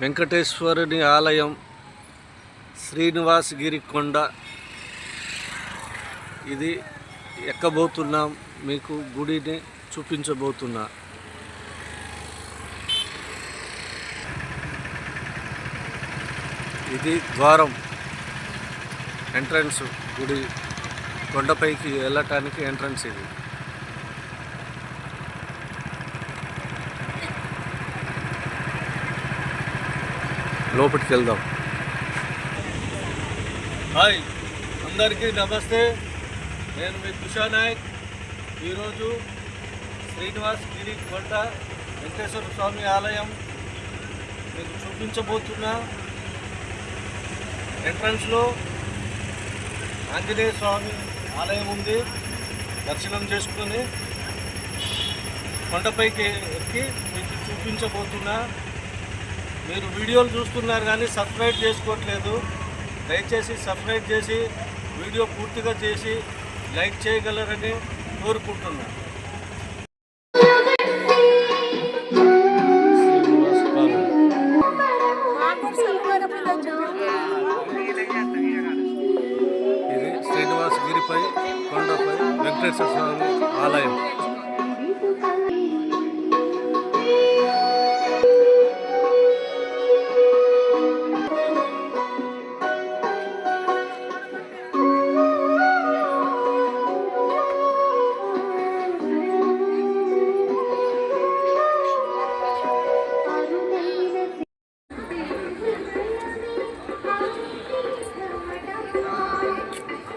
వెంకటేశ్వరుని ఆలయం శ్రీనివాసగిరి కొండ ఇది ఎక్కబోతున్నాం మీకు గుడిని చూపించబోతున్నా. ఇది ద్వారం ఎంట్రన్స్ గుడి. కొండపైకి వెళ్ళటానికి ఎంట్రన్స్ ఇది. లోపలికి వెళ్దాం. హాయ్ అందరికీ నమస్తే. నేను మీ తుషా నాయక్. ఈరోజు శ్రీనివాస్ గిరి కొండ వెంకటేశ్వర స్వామి ఆలయం మీకు చూపించబోతున్నా ఎంట్రన్స్లో ఆంజనేయ స్వామి ఆలయం ఉంది. దర్శనం చేసుకొని కొండపైకి ఎక్కి మీకు చూపించబోతున్నా మీరు వీడియోలు చూస్తున్నారు కానీ సబ్స్క్రైబ్ చేసుకోవట్లేదు దయచేసి సబ్స్క్రైబ్ చేసి వీడియో పూర్తిగా చేసి లైక్ చేయగలరని కోరుకుంటున్నాను ఇది శ్రీనివాస్ గిరిపై కొండపై వెంకటేశ్వర స్వామి ఆలయం.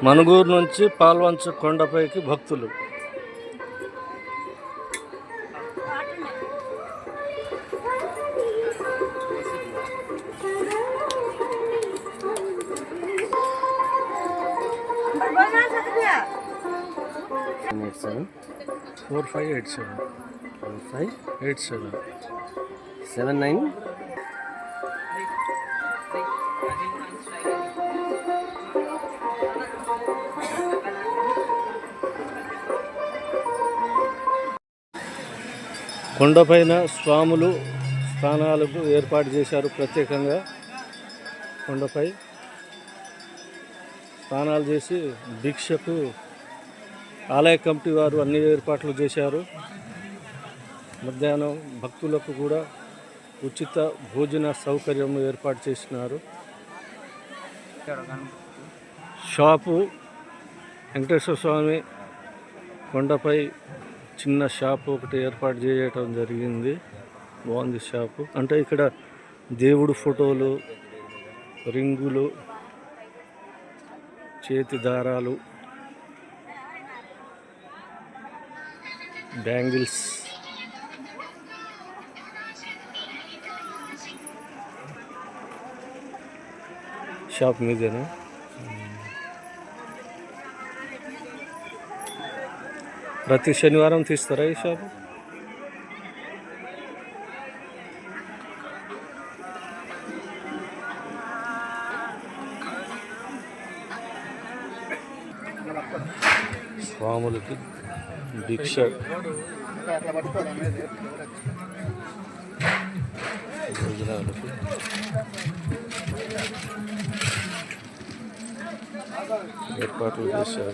మనుగూరు నుంచి పాల్వంచ కొండపైకి భక్తులు. Eight seven four five eight seven. One five eight seven. Seven nine కొండపైన స్వాములు స్థానాలకు ఏర్పాటు చేశారు ప్రత్యేకంగా. కొండపై స్నానాలు చేసి దీక్షకు ఆలయ కమిటీ వారు అన్ని ఏర్పాట్లు చేశారు. మధ్యాహ్నం భక్తులకు కూడా ఉచిత భోజన సౌకర్యం ఏర్పాటు చేసినారు. షాపు వెంకటేశ్వర స్వామి కొండపై చిన్న షాప్ ఒకటి ఏర్పాటు చేయటం జరిగింది. బాగుంది షాపు. అంటే ఇక్కడ దేవుడు ఫోటోలు రింగులు చేతి దారాలు బ్యాంగిల్స్. షాప్ మీదేనా? ప్రతి శనివారం తీస్తారా ఈ షాపు? స్వాములకి దీక్ష. భోజనాలకి. ఏర్పాట్లు చేశారు.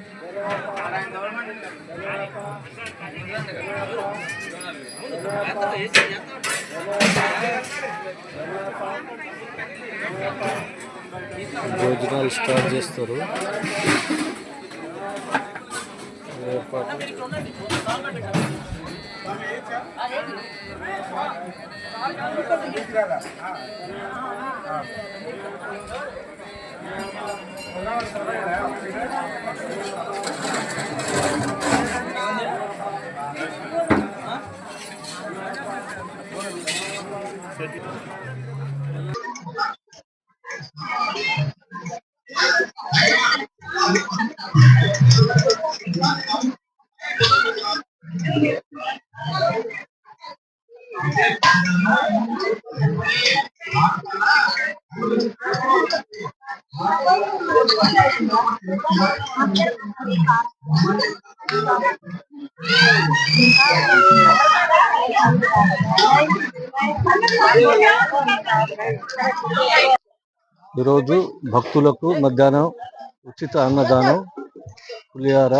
భోజనాలు స్టార్ట్ చేస్తారు. ఏర్పాటు. ఈరోజు భక్తులకు మధ్యాహ్నం ఉచిత అన్నదానం పులిహార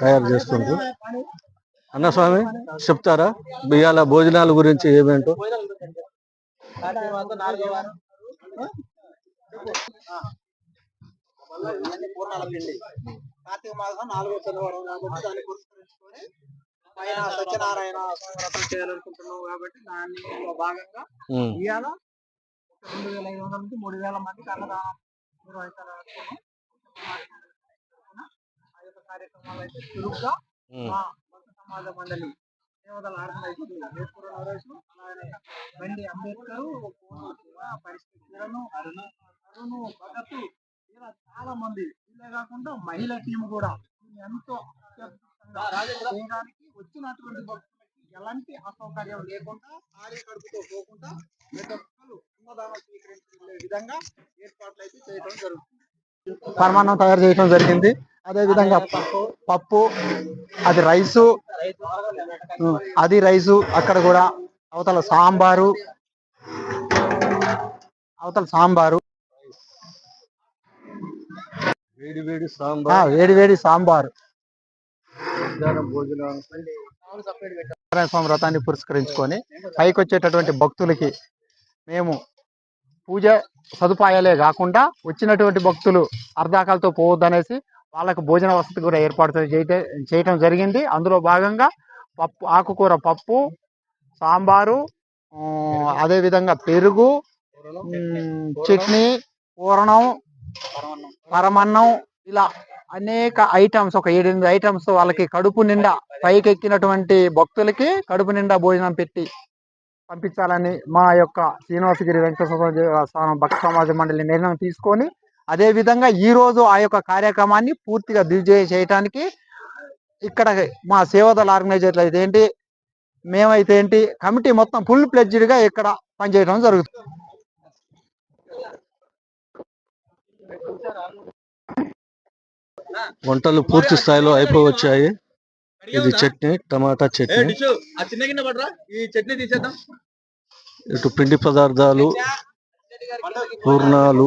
తయారు చేస్తుండ్రు. అన్న స్వామి చెప్తారా? బియ్యాల భోజనాల గురించి ఏమేంటో? ఇవన్నీ పూర్ణాల పిండి కార్తీక మాసం నాలుగో శనివారం కాబట్టి దాన్ని పురస్కరించుకొని పైన సత్యనారాయణ వ్రతం చేయాలనుకుంటున్నాం కాబట్టి దానిలో భాగంగా ఇవాళ రెండు వేల ఐదు వందల నుంచి మూడు వేల మందికి అన్నదానం ఆ యొక్క కార్యక్రమాలు అయితే చురుగ్గా మా భక్త సమాజ మండలి దేవతల ఆర్గనైజేషన్ వేసుకున్న నరేష్ అలానే బండి అంబేద్కర్ పరిస్థితులను అరుణ అరుణు భగత్ ఇలా చాలా మంది. ఇదే కాకుండా మహిళా టీం కూడా. ఎంతో చేయడానికి వచ్చినటువంటి భక్తులకి ఎలాంటి అసౌకర్యం లేకుండా ఖాళీ కడుపుతో పోకుండా విధంగా ఏర్పాట్లు అయితే చేయడం జరుగుతుంది. పరమాన్నం తయారు చేయడం జరిగింది. అదే విధంగా పప్పు అది రైసు. అది రైసు అక్కడ కూడా అవతల సాంబారు. అవతల సాంబారు. వేడి వేడి ఆ, సాంబార్ వేడి వేడి సాంబారు. సత్యనారాయణ స్వామి వ్రతాన్ని పురస్కరించుకొని పైకి వచ్చేటటువంటి భక్తులకి మేము పూజ సదుపాయాలే కాకుండా వచ్చినటువంటి భక్తులు అర్ధాకాలతో పోవద్దనేసి వాళ్ళకు భోజన వసతి కూడా ఏర్పాటు చేయటం జరిగింది. అందులో భాగంగా పప్పు ఆకుకూర పప్పు సాంబారు అదేవిధంగా పెరుగు చట్నీ పూరణం పరమన్నం ఇలా అనేక ఐటమ్స్ ఒక ఏడెనిమిది ఐటమ్స్ వాళ్ళకి కడుపు నిండా పైకి ఎక్కినటువంటి భక్తులకి కడుపు నిండా భోజనం పెట్టి పంపించాలని మా యొక్క శ్రీనివాసగిరి వెంకటేశ్వర దేవస్థానం భక్త సమాజ మండలి నిర్ణయం తీసుకొని అదే విధంగా ఆ యొక్క కార్యక్రమాన్ని పూర్తిగా దిగ్విజయం చేయటానికి ఇక్కడ మా సేవదల ఆర్గనైజర్లు అయితే ఏంటి మేమైతే ఏంటి కమిటీ మొత్తం ఫుల్ ప్లెడ్జ్డ్గా ఇక్కడ పనిచేయడం జరుగుతుంది. వంటలు పూర్తి స్థాయిలో అయిపోవచ్చాయి. ఇది చట్నీ టమాటా చట్నీ. ఈ చట్నీ తీసేద్దాం. ఇటు పిండి పదార్థాలు పూర్ణాలు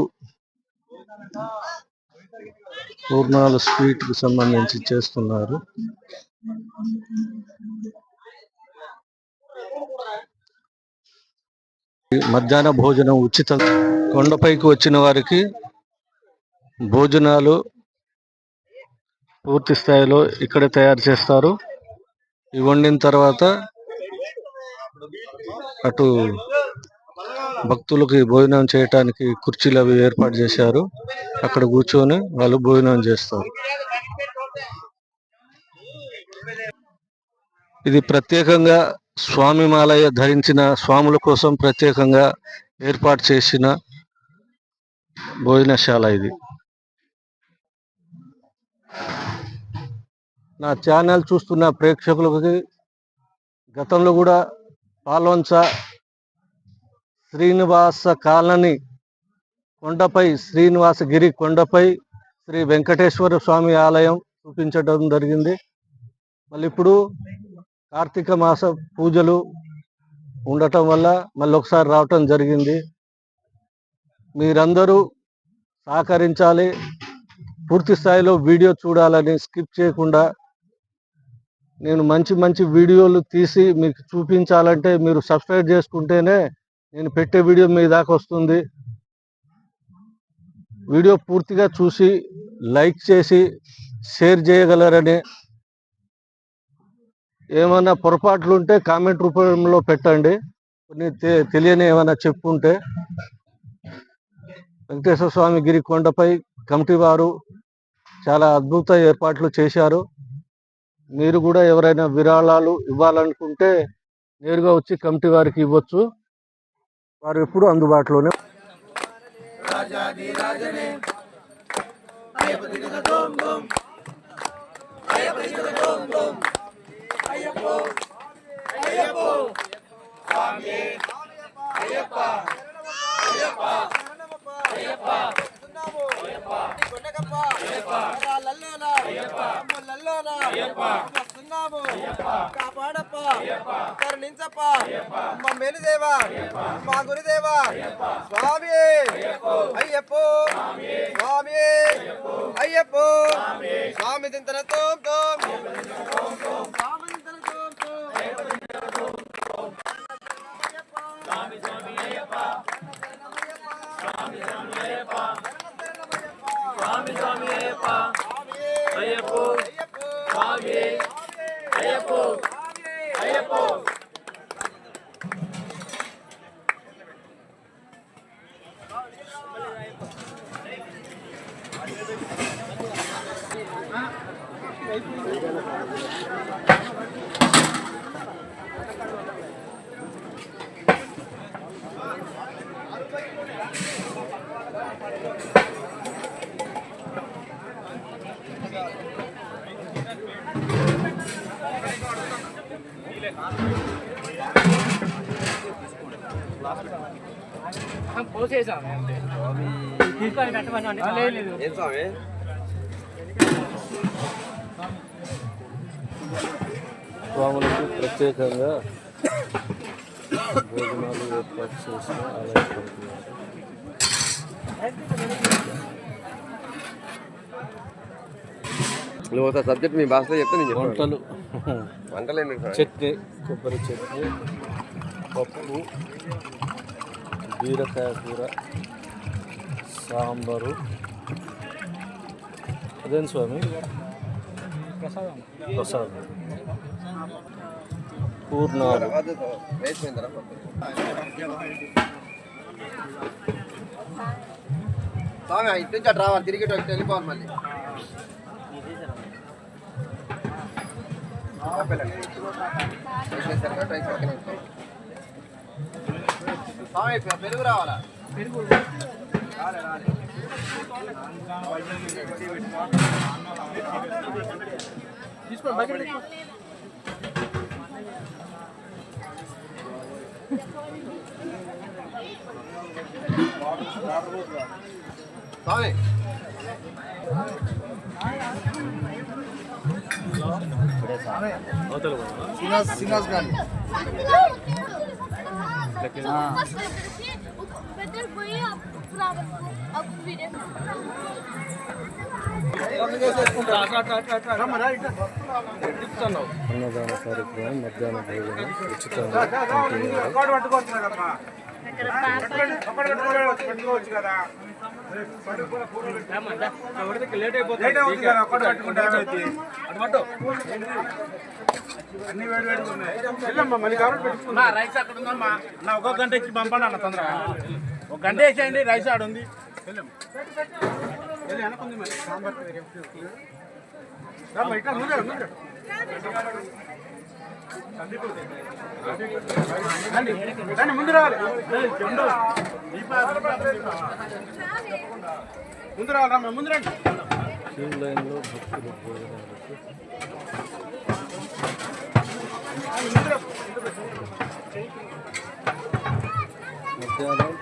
పూర్ణాలు స్వీట్కి సంబంధించి చేస్తున్నారు. మధ్యాహ్న భోజనం ఉచితం. కొండపైకి వచ్చిన వారికి భోజనాలు పూర్తి స్థాయిలో ఇక్కడే తయారు చేస్తారు. ఇవి వండిన తర్వాత అటు భక్తులకి భోజనం చేయటానికి కుర్చీలు అవి ఏర్పాటు చేశారు. అక్కడ కూర్చొని వాళ్ళు భోజనం చేస్తారు. ఇది ప్రత్యేకంగా స్వామి మాలయ ధరించిన స్వాముల కోసం ప్రత్యేకంగా ఏర్పాటు చేసిన భోజనశాల ఇది. నా ఛానల్ చూస్తున్న ప్రేక్షకులకి గతంలో కూడా పాల్వంచ శ్రీనివాస కాలనీ కొండపై శ్రీనివాసగిరి కొండపై శ్రీ వెంకటేశ్వర స్వామి ఆలయం చూపించడం జరిగింది. మళ్ళీ ఇప్పుడు కార్తీక మాస పూజలు ఉండటం వల్ల మళ్ళీ ఒకసారి రావటం జరిగింది. మీరందరూ సహకరించాలి. పూర్తి స్థాయిలో వీడియో చూడాలని స్కిప్ చేయకుండా నేను మంచి మంచి వీడియోలు తీసి మీకు చూపించాలంటే మీరు సబ్స్క్రైబ్ చేసుకుంటేనే నేను పెట్టే వీడియో మీ దాకా వస్తుంది. వీడియో పూర్తిగా చూసి లైక్ చేసి షేర్ చేయగలరని ఏమైనా పొరపాట్లు ఉంటే కామెంట్ రూపంలో పెట్టండి. కొన్ని తె- తెలియని ఏమైనా చెప్పుంటే వెంకటేశ్వర స్వామి గిరి కొండపై కమిటీ వారు చాలా అద్భుత ఏర్పాట్లు చేశారు. మీరు కూడా ఎవరైనా విరాళాలు ఇవ్వాలనుకుంటే నేరుగా వచ్చి కమిటీ వారికి ఇవ్వచ్చు వారు ఎప్పుడు అందుబాటులోనే రాకప్ప లల్లోనా. లల్లోనా. వస్తున్నాము కాపాడప్ప. కరుణించప్ప. మా మేలుదేవా. మా గురుదేవా. స్వామి. అయ్యప్పో. స్వామి. అయ్యప్పో. స్వామి. దింతన తోం తోం తోం అయ్యప్పో ఏం స్వామి? స్వాములకు ప్రత్యేకంగా భోజనాలు ఏర్పాటు చేసిన ఆలయపడుతున్నారు నువ్వు ఒకసారి సబ్జెక్ట్ మీ భాషలో చెప్తే నేను చెప్పాను వంటలు. వంటలు ఏంటి స్వామి? చట్నీ కొబ్బరి చట్నీ పప్పు బీరకాయ కూర సాంబారు. అదేం స్వామి? ప్రసాదం. పూర్ణాలు. వద్దు స్వామి. ఇటు నుంచి అటు రావాలి తిరిగి వెళ్ళిపోవాలి మళ్ళీ. ఉంటుంది. స్వామి పెరుగు రావాలా? రాలే రాలే. స్వామి. శ్రీనివాస్ శ్రీనివాస్ గారు పెద్దలు పోయి అప్పుడు అప్పుడు వీడియో అన్నదాన కార్యక్రమం మధ్యాహ్న భోజనం ఉచితంగా ఉంటున్నారు. రైస్ అక్కడ ఉందమ్మా నా ఒక గంట ఇచ్చి పంపండి అన్న తొందరగా. ఒక గంట వేసేయండి రైస్ ఆడ ఉంది. ముందు రావాలి. ముందు రావాలి ముందు రండి. మధ్యాహ్నం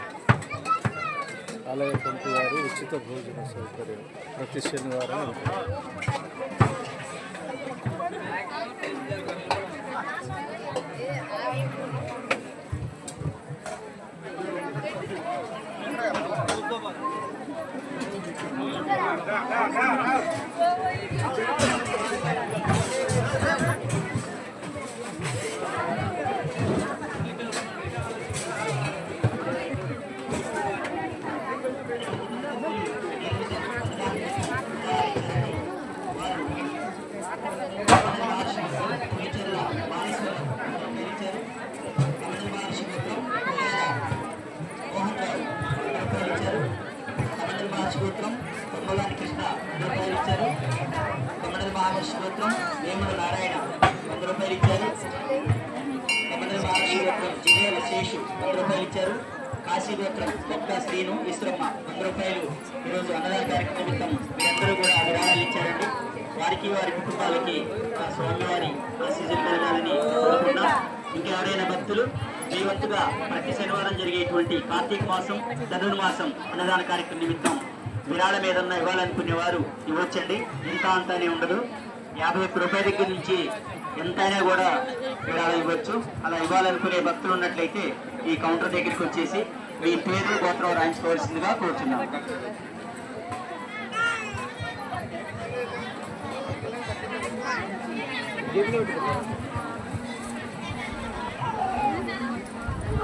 ఆలయ పంపి వారు ఉచిత భోజన సౌకర్యం ప్రతి శనివారం ఉంటుంది. భక్తులు మీ వంతుగా ప్రతి శనివారం జరిగేటువంటి కార్తీక మాసం ధనుర్మాసం అన్నదాన కార్యక్రమం నిమిత్తం విరాళం ఏదన్నా ఇవ్వాలనుకునే వారు ఇవ్వచ్చండి. ఇంత అంతానే ఉండదు. యాభై ఒక్క రూపాయల దగ్గర నుంచి ఎంతైనా కూడా విరాళం ఇవ్వచ్చు. అలా ఇవ్వాలనుకునే భక్తులు ఉన్నట్లయితే ఈ కౌంటర్ దగ్గరికి వచ్చేసి మీ పేరు గోత్రం రాయించుకోవాల్సిందిగా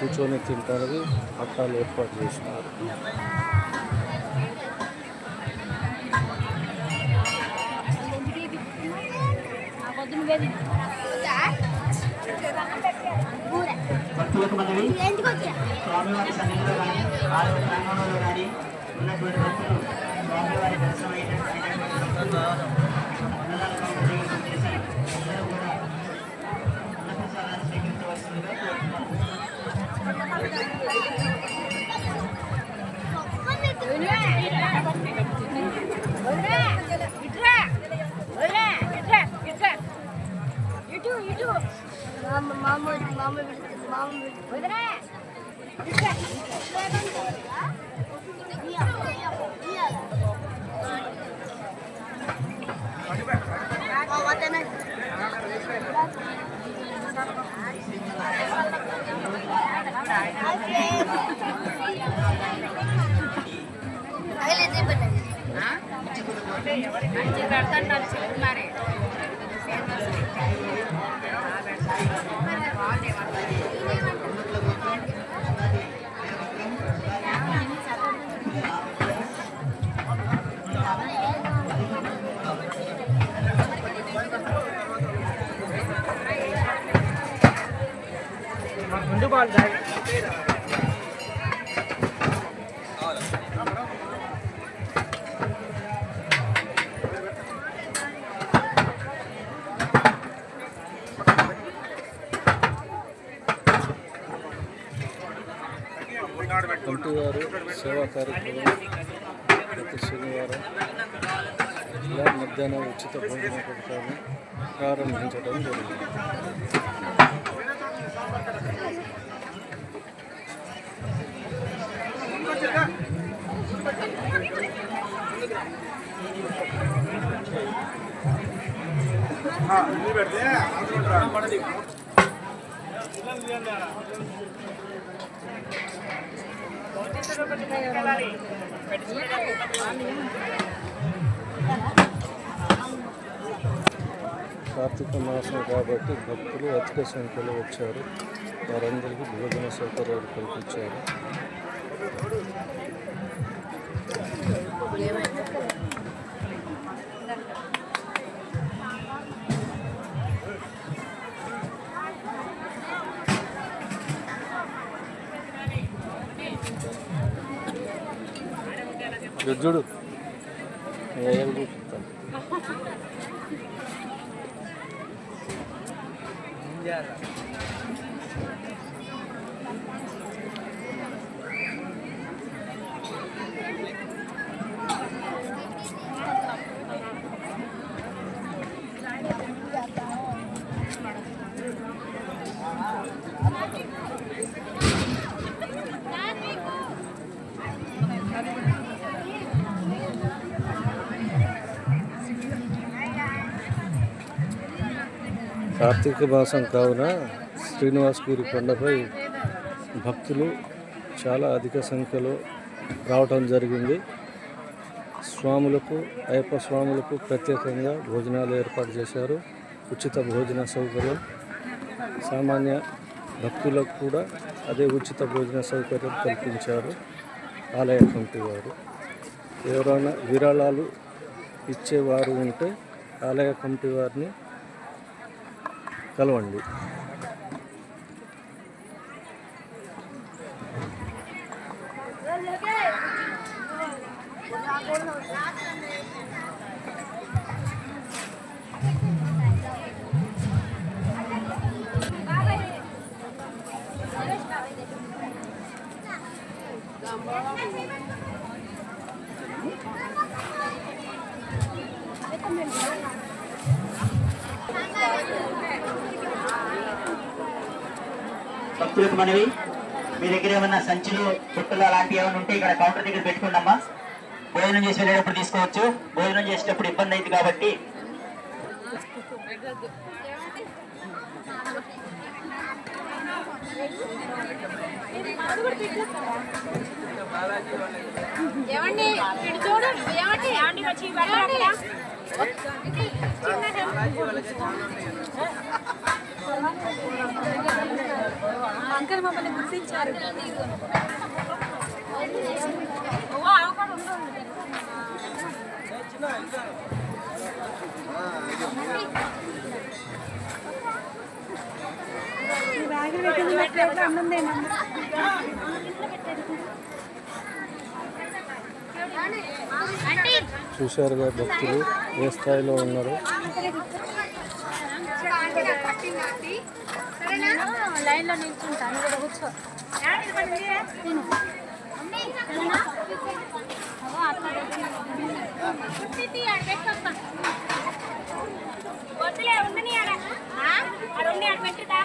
కూర్చొని తింటానికి పట్టాలు ఏర్పాటు చేసినారు. భక్తులకు స్వామివారి సన్నిధిలో కానీ ఆలయ ప్రాంగణంలో కానీ ఉన్నటువంటి భక్తులు స్వామివారి దర్శనం అయినటువంటి మామ మామ మామ వదిలే వదిలే కమిటీ వారు సేవా కార్యక్రమం ప్రతి శనివారం ఇలా మధ్యాహ్నం ఉచిత భోజన పథకాన్ని ప్రారంభించడం జరిగింది కార్తీక మాసం కాబట్టి భక్తులు అధిక సంఖ్యలో వచ్చారు. వారందరికీ భోజన సౌకర్యాలు కల్పించారు. రుజుడు ఏళ్ళు కార్తీక మాసం కావున శ్రీనివాసగిరి కొండపై భక్తులు చాలా అధిక సంఖ్యలో రావటం జరిగింది. స్వాములకు అయ్యప్ప స్వాములకు ప్రత్యేకంగా భోజనాలు ఏర్పాటు చేశారు. ఉచిత భోజన సౌకర్యం. సామాన్య భక్తులకు కూడా అదే ఉచిత భోజన సౌకర్యం కల్పించారు ఆలయ కమిటీ వారు. ఎవరైనా విరాళాలు ఇచ్చేవారు ఉంటే ఆలయ కమిటీ వారిని కలవండి. భక్తులకు మనవి మీ దగ్గర ఏమన్నా సంచులు బుట్టలు అలాంటివి ఏమైనా ఉంటే ఇక్కడ కౌంటర్ దగ్గర పెట్టుకోండమ్మా భోజనం చేసి వెళ్ళేటప్పుడు తీసుకోవచ్చు భోజనం చేసేటప్పుడు ఇబ్బంది అయింది కాబట్టి ఏమండి ఏమండి ఏమండి వచ్చి అంకల్ మమ్మల్ని గుర్తించారు. చూశారుగా భక్తులు ఏ స్థాయిలో ఉన్నారు? లైన్లో నిల్చుంటాను ఇక్కడ కూర్చో తిను. సరేనా? అవ్వ, అట్లా పెట్టు. వద్దులే ఉండని ఆడ ఆ? ఆడ ఉండి ఆడ పెట్టుదా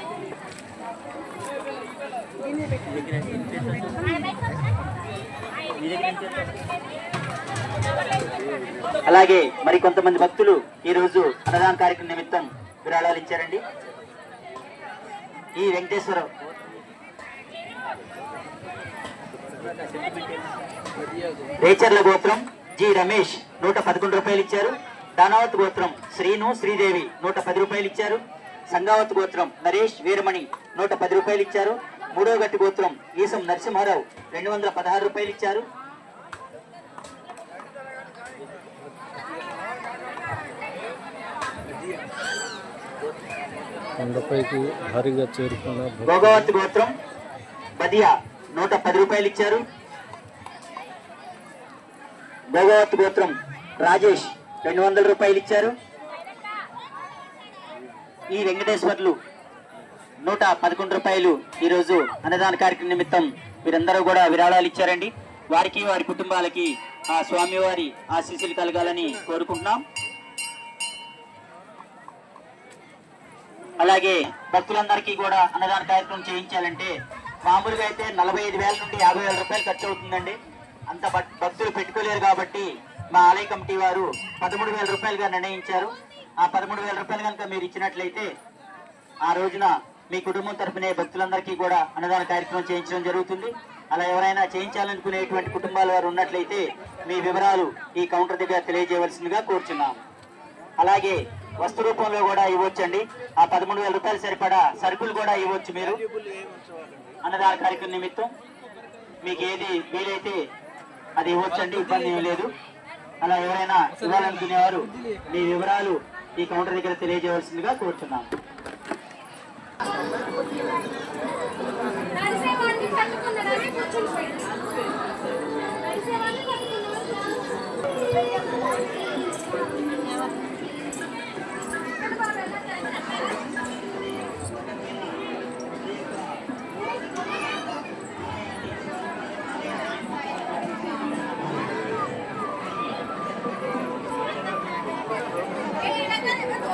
అలాగే మరి కొంతమంది భక్తులు ఈ రోజు అన్నదాన కార్యక్రమం నిమిత్తం విరాళాలు ఇచ్చారండి. ఈ వెంకటేశ్వర రేచర్ల గోత్రం జి రమేష్ నూట పదకొండు రూపాయలు ఇచ్చారు. దానావత్ గోత్రం శ్రీను శ్రీదేవి నూట పది రూపాయలు ఇచ్చారు. సంగావత్ గోత్రం నరేష్ వీరమణి నూట పది రూపాయలు ఇచ్చారు. మూడో గట్టి గోత్రం ఈసం నరసింహారావు రెండు వందల పదహారు రూపాయలు ఇచ్చారు. కొండపైకి భారీగా చేరుకున్న భోగవతి గోత్రం బదియా నూట పది రూపాయలు ఇచ్చారు. భోగవతి గోత్రం రాజేష్ రెండు వందల రూపాయలు ఇచ్చారు. ఈ వెంకటేశ్వర్లు నూట పదకొండు రూపాయలు ఈరోజు అన్నదాన కార్యక్రమం నిమిత్తం వీరందరూ కూడా విరాళాలు ఇచ్చారండి. వారికి వారి కుటుంబాలకి ఆ స్వామివారి ఆశీస్సులు కలగాలని కోరుకుంటున్నాం. అలాగే భక్తులందరికీ కూడా అన్నదాన కార్యక్రమం చేయించాలంటే మామూలుగా అయితే నలభై ఐదు వేల నుండి యాభై వేల రూపాయలు ఖర్చు అవుతుందండి. అంత భక్తులు పెట్టుకోలేరు కాబట్టి మా ఆలయ కమిటీ వారు పదమూడు వేల రూపాయలుగా నిర్ణయించారు. ఆ పదమూడు వేల రూపాయలు కనుక మీరు ఇచ్చినట్లయితే ఆ రోజున మీ కుటుంబం తరఫునే భక్తులందరికీ కూడా అన్నదాన కార్యక్రమం చేయించడం జరుగుతుంది. అలా ఎవరైనా చేయించాలనుకునేటువంటి కుటుంబాల వారు ఉన్నట్లయితే మీ వివరాలు ఈ కౌంటర్ దగ్గర తెలియజేయవలసిందిగా కోరుచున్నాం అలాగే వస్తు రూపంలో కూడా ఇవ్వచ్చండి. ఆ పదమూడు వేల రూపాయలు సరిపడా సరుకులు కూడా ఇవ్వచ్చు మీరు. అన్నదాన కార్యక్రమం నిమిత్తం మీకు ఏది వీలైతే అది ఇవ్వచ్చండి ఇబ్బంది ఏమీ లేదు. అలా ఎవరైనా ఇవ్వాలనుకునేవారు మీ వివరాలు ఈ కౌంటర్ దగ్గర తెలియజేయవలసిందిగా కోరుతున్నాం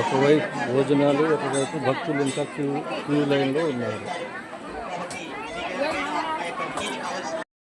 ఒకవైపు భోజనాలు ఒకవైపు భక్తులు ఇంకా క్యూ క్యూ లైన్లో ఉన్నారు.